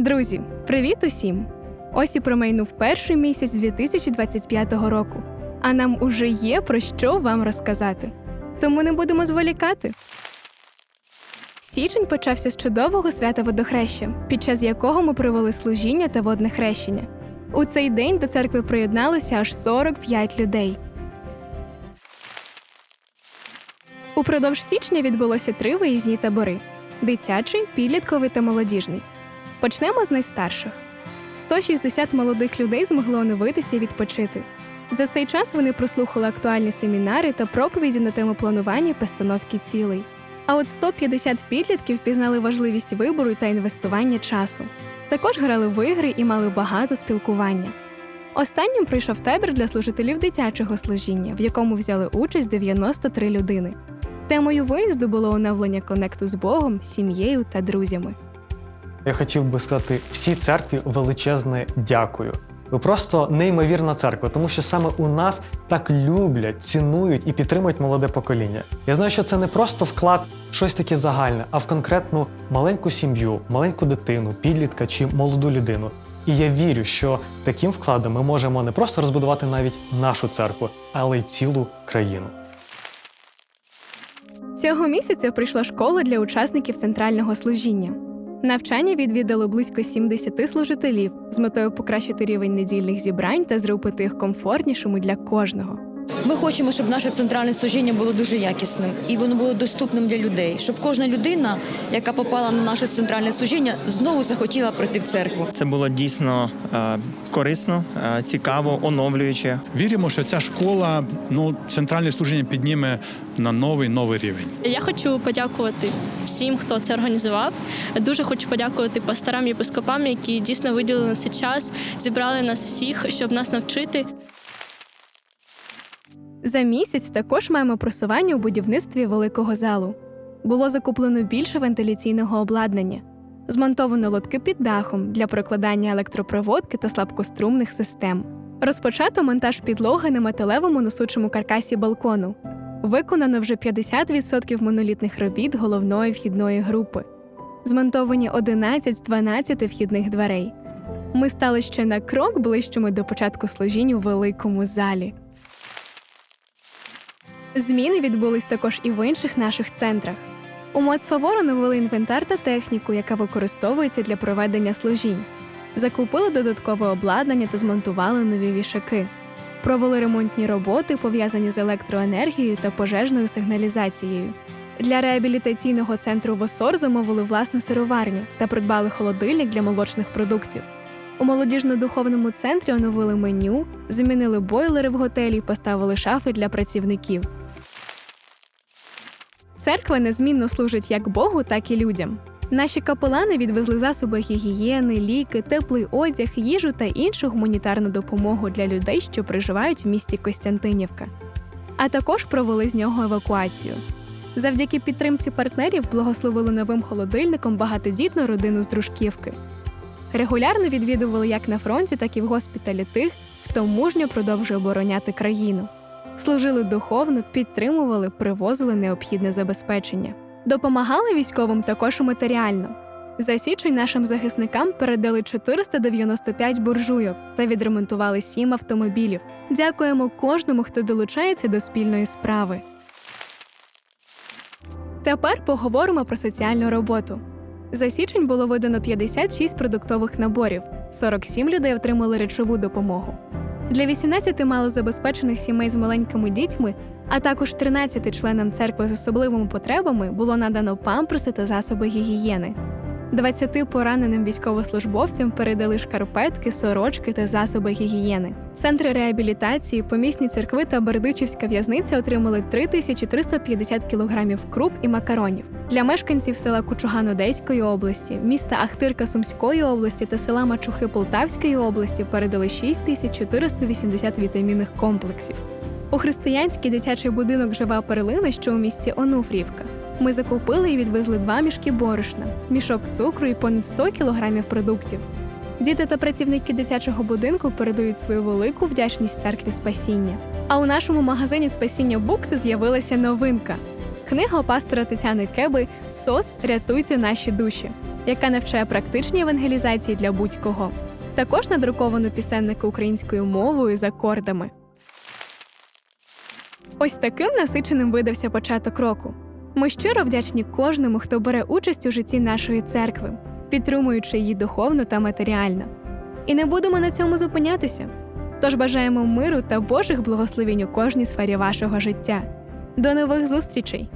Друзі, привіт усім! Ось і промайнув перший місяць 2025 року, а нам уже є про що вам розказати. Тому не будемо зволікати. Січень почався з чудового свята водохреща, під час якого ми провели служіння та водне хрещення. У цей день до церкви приєдналося аж 45 людей. Упродовж січня відбулося три виїзні табори: дитячий, підлітковий та молодіжний. Почнемо з найстарших. 160 молодих людей змогли оновитися і відпочити. За цей час вони прослухали актуальні семінари та проповіді на тему планування постановки цілей. А от 150 підлітків пізнали важливість вибору та інвестування часу. Також грали в ігри і мали багато спілкування. Останнім прийшов табір для служителів дитячого служіння, в якому взяли участь 93 людини. Темою виїзду було оновлення конекту з Богом, сім'єю та друзями. Я хотів би сказати всій церкві величезне дякую. Ви просто неймовірна церква, тому що саме у нас так люблять, цінують і підтримують молоде покоління. Я знаю, що це не просто вклад в щось таке загальне, а в конкретну маленьку сім'ю, маленьку дитину, підлітка чи молоду людину. І я вірю, що таким вкладом ми можемо не просто розбудувати навіть нашу церкву, але й цілу країну. Цього місяця прийшла школа для учасників центрального служіння. Навчання відвідало близько 70 служителів з метою покращити рівень недільних зібрань та зробити їх комфортнішими для кожного. Ми хочемо, щоб наше центральне служіння було дуже якісним і воно було доступним для людей, щоб кожна людина, яка попала на наше центральне служіння, знову захотіла прийти в церкву. Це було дійсно е, корисно, е, цікаво, оновлююче. Віримо, що ця школа ну центральне служіння підніме на новий новий рівень. Я хочу подякувати всім, хто це організував. Дуже хочу подякувати пасторам і єпископам, які дійсно виділили на цей час, зібрали нас всіх, щоб нас навчити. За місяць також маємо просування у будівництві великого залу. Було закуплено більше вентиляційного обладнання, змонтовано лотки під дахом для прокладання електропроводки та слабкострумних систем. Розпочато монтаж підлоги на металевому носучому каркасі балкону. Виконано вже 50% монолітних робіт головної вхідної групи. Змонтовані 11 з 12 вхідних дверей. Ми стали ще на крок ближчими до початку служінь у великому залі. Зміни відбулись також і в інших наших центрах. У Моцфавор оновили інвентар та техніку, яка використовується для проведення служінь. Закупили додаткове обладнання та змонтували нові вішаки. Провели ремонтні роботи, пов'язані з електроенергією та пожежною сигналізацією. Для реабілітаційного центру ВОСОР замовили власну сироварню та придбали холодильник для молочних продуктів. У молодіжно-духовному центрі оновили меню, замінили бойлери в готелі поставили шафи для працівників. Церква незмінно служить як Богу, так і людям. Наші капелани відвезли засоби гігієни, ліки, теплий одяг, їжу та іншу гуманітарну допомогу для людей, що проживають в місті Костянтинівка. А також провели з нього евакуацію. Завдяки підтримці партнерів благословили новим холодильником багатодітну родину з дружківки. Регулярно відвідували як на фронті, так і в госпіталі тих, хто мужньо продовжує обороняти країну. Служили духовно, підтримували, привозили необхідне забезпечення. Допомагали військовим також матеріально. За січень нашим захисникам передали 495 буржуйок та відремонтували 7 автомобілів. Дякуємо кожному, хто долучається до спільної справи. Тепер поговоримо про соціальну роботу. За січень було видано 56 продуктових наборів, 47 людей отримали речову допомогу. Для 18 малозабезпечених сімей з маленькими дітьми, а також 13 членам церкви з особливими потребами було надано памперси та засоби гігієни. 20 пораненим військовослужбовцям передали шкарпетки, сорочки та засоби гігієни. Центри реабілітації, помісні церкви та Бердичівська в'язниця отримали 3350 кілограмів круп і макаронів. Для мешканців села Кучуган Одеської області, міста Ахтирка Сумської області та села Мачухи Полтавської області передали 6480 вітамінних комплексів. У християнський дитячий будинок Жива перлина, що у місті Онуфрівка. Ми закупили і відвезли два мішки борошна, мішок цукру і понад 100 кілограмів продуктів. Діти та працівники дитячого будинку передають свою велику вдячність церкві спасіння. А у нашому магазині спасіння Букси з'явилася новинка. книга пастора Тетяни Кеби Сос Рятуйте наші душі, яка навчає практичній евангелізації для будь-кого. Також надруковано пісенники українською мовою з акордами. Ось таким насиченим видався початок року. Ми щиро вдячні кожному, хто бере участь у житті нашої церкви, підтримуючи її духовно та матеріально. І не будемо на цьому зупинятися. Тож бажаємо миру та Божих благословень у кожній сфері вашого життя. До нових зустрічей!